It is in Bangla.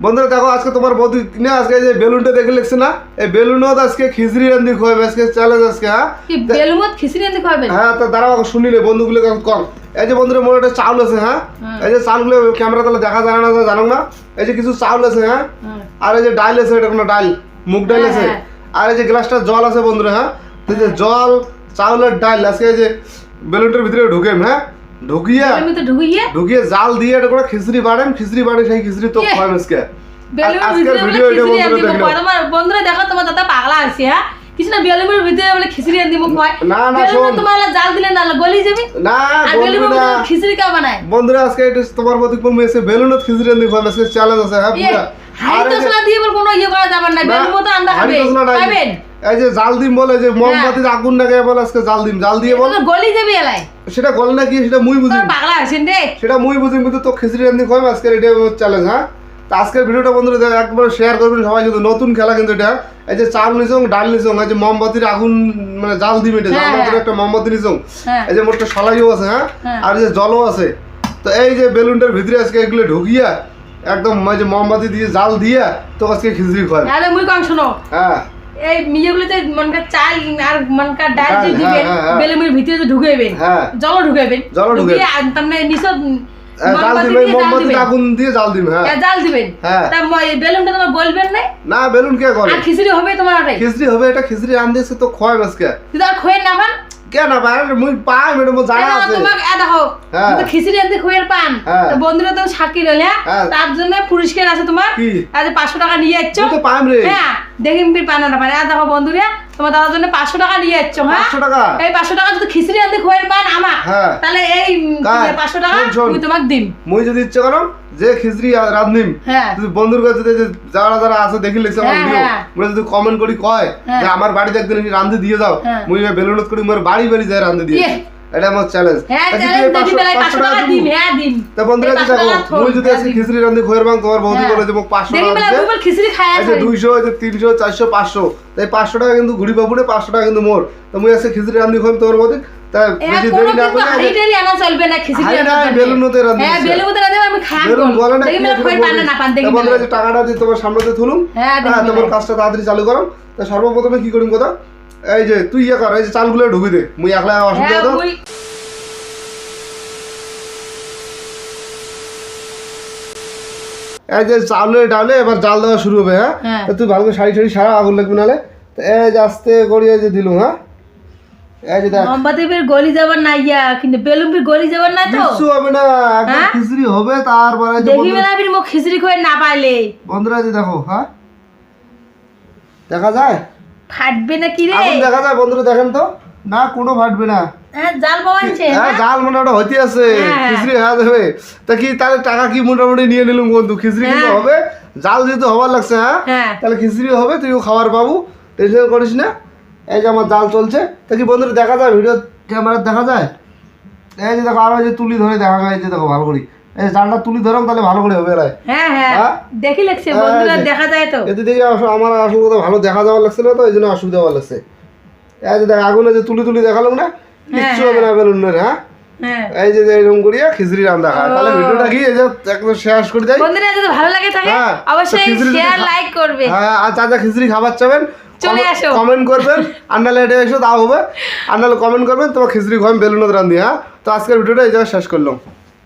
বন্ধুরা দেখো আজকে তোমার বৌদি না আজকে এই যে বেলুনটা দেখে লিখছে না? এই বেলুনও তো আজকে খিচড়ি রান্ধি খোয়াবে আজকে চ্যালেঞ্জ আজকে হ্যাঁ? খিচড়ি খাবেন হ্যাঁ তো দাঁড়াও শুনিলে বন্ধুগুলো কম এই যে বন্ধুরা মোট একটা চাউল আছে হ্যাঁ? এই যে চাউলগুলো ক্যামেরা তাহলে দেখা যায় না জানো না? এই যে কিছু চাউল আছে হ্যাঁ? আর এই যে ডাল আছে এটা কোনো ডাল মুগ ডাল হ্যাঁ, আছে। হ্যাঁ। আর এই যে গ্লাসটা জল আছে বন্ধুরা হ্যাঁ? যে জল চাউলের ডাল আজকে এই যে বেলুনটার ভিতরে ঢুকেম হ্যাঁ? ঢুকিয়ে? বেলুমত ঢুকিয়ে ঢুকিয়ে জাল দিয়ে এটা করে খিচড়ি বাড়েন খিচড়ি বাড়ে সেই খিচড়ি তো ইয়ে। খাওয়াম আজকে। আজকের ভিডিও এটা বন্ধুরা দেখো তোমার দাদা পাগলা আছে হ্যাঁ? কিছু না বেলুমের ভিতরে বলে খিচড়ি আনতে মুখ হয় না, না, শোন। তোমার জাল দিলে না গলি যাবি? না বেলুমের খিচড়ি কা বানায়? বন্ধুরা আজকে এটা তোমার প্রতি কোন মেসে বেলুনত খিচড়ি রান্ধি খাওয়াম আজকে চ্যালেঞ্জ আছে হ্যাঁ পুরা আর এই দিয়ে বল কোনো ইয়ে করা যাবে না না, বেলুমত আন্দা খাবে। পাবেন এই যে জাল দিম বলে যে মোমবাতিতে আগুন না গায়ে বলে আজকে জাল দিম। জাল দিয়ে বল। গলি যাবি এলাই। সেটা গল না কি? সেটা মুই বুঝি পাগলা আছেন রে। সেটা মুই বুঝিম কিন্তু তো খিচড়ি রান্ধি খাওয়াম আজকের এটা চ্যালেঞ্জ হ্যাঁ? তো আজকের ভিডিওটা বন্ধুরা একবার শেয়ার করবেন সবাই কিন্তু নতুন খেলা কিন্তু এটা। এই যে চাল নিছং ডাল নিছং এই যে মোমবাতির আগুন মানে জাল দিম এটা জাল হ্যাঁ, হ্যাঁ। একটা মোমবাতি হ্যাঁ। এই যে মোটটা সলাইও আছে হ্যাঁ? হ্যাঁ। আর যে জলও আছে। তো এই যে বেলুনটার ভিতরে আজকে এগুলো ঢুকিয়া একদম যে মোমবাতি দিয়ে জাল দিয়া তো আজকে খিচড়ি খাওয়াম আরে মুই কম শোনো? হ্যাঁ। এই মিয়েগুলোতে মনকা চাল আর মনকা ডাল ডাল, যে দিবেন হ্যাঁ, হ্যাঁ, বেলুমের ভিতরে যে ঢুকাইবেন হ্যাঁ। জল ঢুকাইবেন ঢুকিয়ে মানে নিচে দিয়ে জাল মোমবাতিতে আগুন দিয়ে জাল দিবেন হ্যাঁ। জাল দিবেন। তা বেলুনটা তোমার বলবেন না? না বেলুন কে করে আর খিচুড়ি হবে তোমার খিচড়ি হবে এটা খিচড়ি আন দিয়েছে তো খোয়াই আজকে। আর না কেন বাইরে মুই পাই ম্যাডাম জানা আছে তোমাকে এ দেখো হ্যাঁ। তুমি তো খিচুড়ি আনতে খোয়ের পান হ্যাঁ। তো বন্ধুরা তো সাক্ষী রইল হ্যাঁ। তার জন্য পুরস্কার আছে তোমার? আজ পাঁচশো টাকা নিয়ে যাচ্ছ তো পাম রে হ্যাঁ দেখিম ফির পানা না পারে এ দেখো বন্ধুরা তোমার দাদার জন্য পাঁচশো টাকা নিয়ে যাচ্ছ হ্যাঁ 500 টাকা? এই পাঁচশো টাকা যদি খিচুড়ি আনতে খোয়ের পান আমার হ্যাঁ। তাহলে এই পাঁচশো টাকা তোমাকে দিম মুই যদি ইচ্ছে করম যে খিচড়ি রাঁধনিম হ্যাঁ বন্ধুর কাছে যদি যারা যারা আছে দেখি লিখছে আমার ভিডিও। মুই যদি কমেন্ট করি কয়। যে আমার বাড়িতে একদিন রাঁধতে দিয়ে যাও। মুই বেলুনত করি মোর বাড়ি বাড়ি যায় রান্ধি দিয়ে ইয়ে। এটা আমার চ্যালেঞ্জ টাকা দিম হ্যাঁ তা বন্ধুরা 500 দেখো মুই যদি আজকে খিচড়ি রান্ধি খোয়ের বাং তোমার বৌদি হ্যাঁ। বলে যে মোক পাঁচশো টাকা। খিচুড়ি খায় এই দুইশো তিনশো চারশো পাঁচশো। তাই পাঁচশো টাকা কিন্তু ঘুরি পাঁচশো টাকা কিন্তু মোর। তো মুই আজকে খিচড়ি রান্ধি খাম তোমার বৌদি। রাঁধি হ্যাঁ কি তা টাকাটা দিয়ে তোমার সামনেতে তুলুম হ্যাঁ তোমার কাজটা তাড়াতাড়ি চালু করো। তা সর্বপ্রথমে কি করিম কথা? এই যে তুই ইয়ে কর এই যে চালগুলো ঢুকি দে। মুই একলা অসুবিধা হ্যাঁ তো এই যে চাউলে ডালে এবার জাল দেওয়া শুরু হবে হ্যাঁ? হ্যাঁ। তা তুই ভালো করে শাড়ি শাড়ি সারা আগুন লাগবে নালে। এই যে আস্তে করিয়ে যে দিলুম হ্যাঁ? এই যে দেখ। মোমবাতি ফির গলি যাবার না ইয়া কিন্তু বেলুন ফির গলি যাবার না তো? কিচ্ছু হবে না একদম হ্যাঁ? খিচড়ি হবে তারপরে যে দেখি বেলা ফির মুখ খিচুড়ি খোয়ে না পাইলে। বন্ধুরা যে দেখো হ্যাঁ? দেখা যায়? ফাটবে না কি রে? আগুন দেখা যায় বন্ধুরা দেখেন তো। না কোনো ফাটবে না। হ্যাঁ জাল হ্যাঁ জাল আছে। হ্যাঁ। খিচড়ি হয়ে যাবে। তা কি তাহলে টাকা কি মোটামুটি নিয়ে নিলাম বন্ধু? খিচড়ি কিন্তু। হবে। জাল যেহেতু হবার লাগছে হ্যাঁ হ্যাঁ। তাহলে খিচড়ি হবে তুইও খাবার পাবো। টেনশন করিস না। এই যে আমার জাল চলছে। তা কি বন্ধুরা দেখা যায়? ভিডিও ক্যামেরা দেখা যায়? এই যে দেখো আরও যে তুলি ধরে দেখা যায় যে দেখো ভালো করি। এই জালটা তুলি ধরম তাহলে ভালো করে হবে এলাই হ্যাঁ হ্যাঁ। হ্যাঁ? দেখি লাগছে বন্ধুরা দেখা যায় তো। এতে দেখে আমার আসল কথা ভালো দেখা যাওয়ার তো এই জন্য অসুবিধা হওয়ার লাগছে। এই যে দেখ আগুনে যে তুলি তুলি দেখালাম না কিচ্ছু হবে না বেলুনের হ্যাঁ? এই যে যে এরকম করিয়া খিচড়ি রান্না খায় তাহলে ভিডিওটা কি এই যে একদম শেষ করে দেয় বন্ধুরা যদি ভালো লাগে থাকে হ্যাঁ, অবশ্যই তো খিচুড়ি যদি শেয়ার লাইক করবে। হ্যাঁ আর খিচড়ি খাবার চাবেন চলে আসো। কমেন্ট করবেন আন্ডালে এটা এসো তাও হবে। আন্ডালে কমেন্ট করবেন তোমার খিচড়ি বেলুনত রান্ধি হ্যাঁ? তো আজকের ভিডিওটা এই জায়গায় শেষ করলাম।